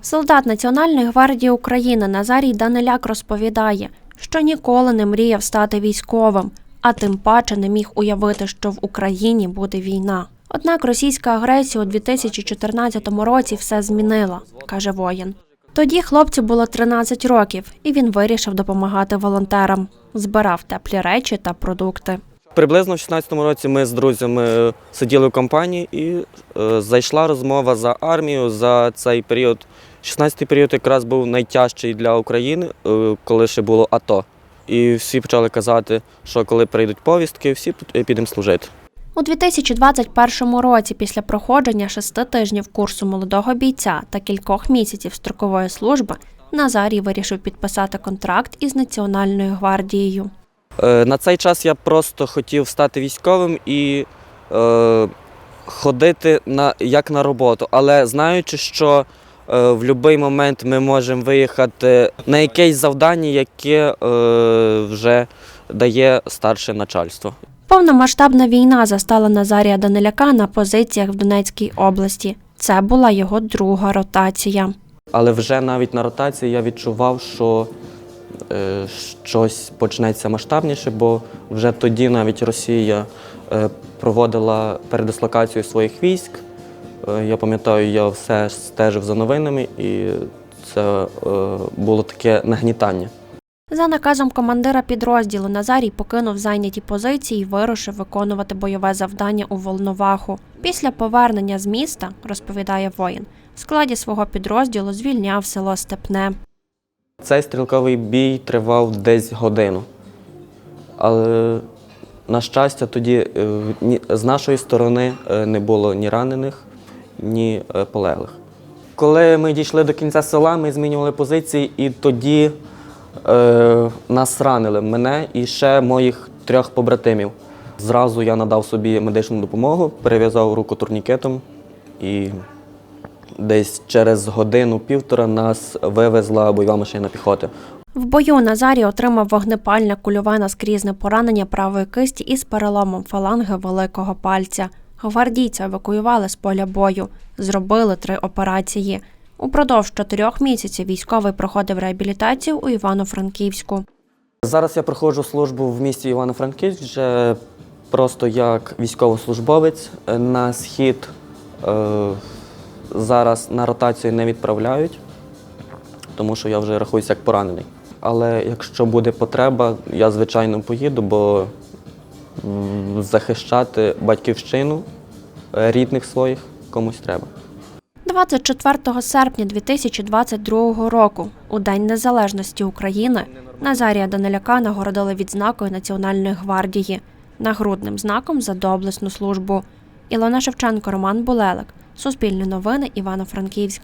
Солдат Національної гвардії України Назарій Даниляк розповідає, що ніколи не мріяв стати військовим, а тим паче не міг уявити, що в Україні буде війна. Однак російська агресія у 2014 році все змінила, каже воїн. Тоді хлопцю було 13 років, і він вирішив допомагати волонтерам, збирав теплі речі та продукти. Приблизно в 16-му році ми з друзями сиділи в компанії і е, зайшла розмова за армію за цей період. 16-й період якраз був найтяжчий для України, е, коли ще було АТО. І всі почали казати, що коли прийдуть повістки, всі тут підемо служити. У 2021 році, після проходження шести тижнів курсу молодого бійця та кількох місяців строкової служби, Назарій вирішив підписати контракт із Національною гвардією. Е, На цей час я просто хотів стати військовим і е, ходити на, як на роботу, але знаючи, що е, в будь-який момент ми можемо виїхати на якесь завдання, яке е, вже дає старше начальство. Повномасштабна війна застала Назарія Даниляка на позиціях в Донецькій області. Це була його друга ротація. Але вже навіть на ротації я відчував, що щось почнеться масштабніше, бо вже тоді навіть Росія е, проводила передислокацію своїх військ. Е, я пам'ятаю, я все стежив за новинами, і це е, було таке нагнітання. За наказом командира підрозділу Назарій покинув зайняті позиції і вирушив виконувати бойове завдання у Волноваху. Після повернення з міста, розповідає воїн, в складі свого підрозділу звільняв село Степне. Цей стрілковий бій тривав десь годину. Але, на щастя, тоді е, з нашої сторони е, не було ні ранених, ні е, полеглих. Коли ми дійшли до кінця села, ми змінювали позиції, і тоді е, нас ранили мене і ще моїх трьох побратимів. Зразу я надав собі медичну допомогу, перев'язав руку турнікетом і десь через годину-півтора нас вивезла бойова машина піхоти. В бою Назарій отримав вогнепальне кульове наскрізне поранення правої кисті із переломом фаланги великого пальця. Гвардійця евакуювали з поля бою, зробили три операції. Упродовж чотирьох місяців військовий проходив реабілітацію у Івано-Франківську. Зараз я проходжу службу в місті Івано-Франківськ вже просто як військовослужбовець. На схід е, зараз на ротацію не відправляють, тому що я вже рахуюся як поранений. Але якщо буде потреба, я звичайно поїду, бо захищати батьківщину, е, рідних своїх комусь треба. 24 серпня 2022 року, у День Незалежності України, Назарія Даниляка нагородили відзнакою Національної гвардії нагрудним знаком за доблесну службу. Ілона Шевченко, Роман Булелик. Суспільне новини, Івано-Франківськ.